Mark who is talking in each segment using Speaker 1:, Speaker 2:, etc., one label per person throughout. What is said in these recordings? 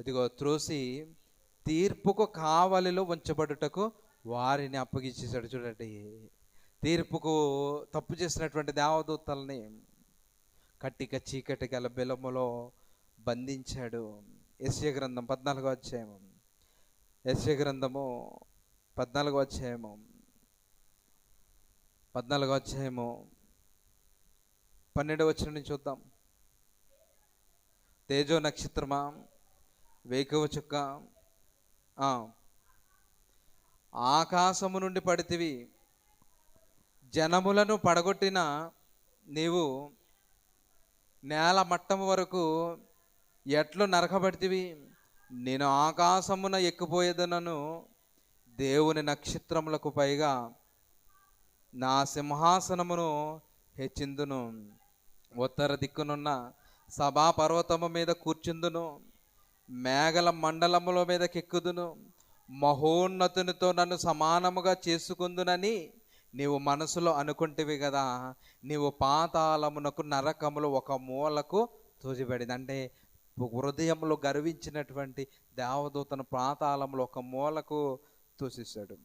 Speaker 1: అదిగో త్రోసి తీర్పుకు కావలిలో ఉంచబడుటకు వారిని అప్పగించేశాడు చూడండి. తీర్పుకు తప్పు చేసినటువంటి దేవదూతల్ని కట్టిక చీకటి గల బిలములో బంధించాడు. యశ్య గ్రంథం పద్నాలుగో అధ్యాయము. యశ్య గ్రంథము పద్నాలుగో అధ్యాయము. పద్నాలుగో అధ్యాయము పన్నెండవ వచ్చిన నుంచి చూద్దాం. తేజో నక్షత్రమా? వేకువ చుక్క. ఆకాశము నుండి పడితివి. జనములను పడగొట్టిన నీవు నేల మట్టం వరకు ఎట్లు నరకబడితివి. నేను ఆకాశమున ఎక్కిపోయేదనను దేవుని నక్షత్రములకు పైగా నా సింహాసనమును హెచ్చిందును. ఉత్తర దిక్కునున్న సభా పర్వతము మీద కూర్చుందును. మేఘల మండలముల మీద కెక్కుదును మహోన్నతునితో నన్ను సమానముగా చేసుకుందునని నీవు మనసులో అనుకుంటివి కదా నీవు పాతాళమునకు నరకములు ఒక మూలకు తోసిబడింది అంటే హృదయంలో గర్వించినటువంటి దేవదూతను పాతాళములో ఒక మూలకు తోసేశాడు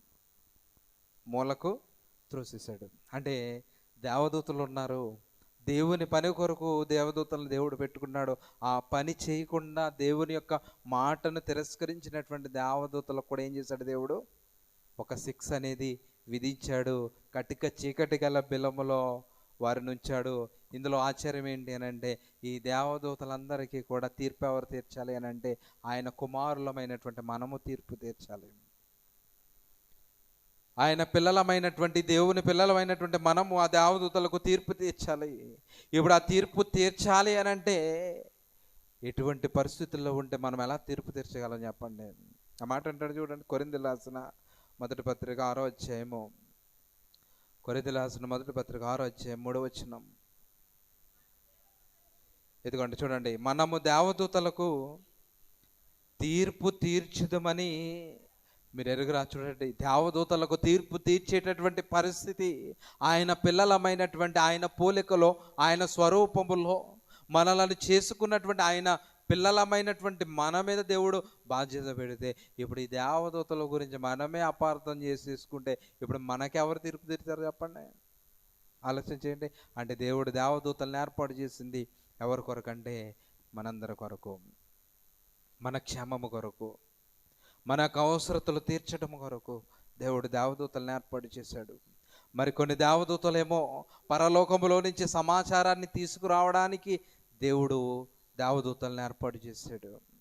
Speaker 1: మూలకు త్రోసేశాడు అంటే దేవదూతలు ఉన్నారు. దేవుని పని కొరకు దేవదూతలను దేవుడు పెట్టుకున్నాడు. ఆ పని చేయకుండా దేవుని యొక్క మాటను తిరస్కరించినటువంటి దేవదూతలకు కూడా ఏం చేశాడు దేవుడు? ఒక శిక్ష అనేది విధించాడు. కటిక చీకటి గల బిలములో వారిని ఉంచాడు. ఇందులో ఆశ్చర్యం ఏంటి అని అంటే ఈ దేవదూతలందరికీ కూడా తీర్పు ఎవరు తీర్చాలి అని అంటే ఆయన కుమారులమైనటువంటి మనము తీర్పు తీర్చాలి. ఆయన పిల్లలమైనటువంటి దేవుని పిల్లలమైనటువంటి మనము ఆ దేవదూతలకు తీర్పు తీర్చాలి. ఇప్పుడు ఆ తీర్పు తీర్చాలి అని అంటే ఎటువంటి పరిస్థితుల్లో ఉంటే మనం ఎలా తీర్పు తీర్చగలం చెప్పండి ఆ మాట అంటాడు చూడండి కొరింది రాసిన మొదటి పత్రిక ఆరో అధ్యాయము. కొరింది రాసిన మొదటి పత్రిక ఆరో అధ్యాయం మూడో వచ్చినాం ఇదిగోండి చూడండి మనము దేవదూతలకు తీర్పు తీర్చుదమని మీరు ఎరుగురా చూడండి దేవదూతలకు తీర్పు తీర్చేటటువంటి పరిస్థితి ఆయన పిల్లలమైనటువంటి ఆయన పోలికలో ఆయన స్వరూపములో మనలను చేసుకున్నటువంటి ఆయన పిల్లలమైనటువంటి మన మీద దేవుడు బాధ్యత పెడితే ఇప్పుడు ఈ దేవదూతల గురించి మనమే అపార్థం చేసేసుకుంటే ఇప్పుడు మనకెవరు తీర్పు తీరుతారు చెప్పండి? ఆలోచన చేయండి. అంటే దేవుడు దేవదూతలను ఏర్పాటు చేసింది ఎవరి కొరకు అంటే మనందరి కొరకు మన క్షేమము కొరకు. మన యొక్క అవసరతలు తీర్చడం కొరకు దేవుడు దేవదూతలను ఏర్పాటు చేశాడు. మరి కొన్ని దేవదూతలేమో పరలోకములో నుంచి సమాచారాన్ని తీసుకురావడానికి దేవుడు దేవదూతలను ఏర్పాటు చేశాడు.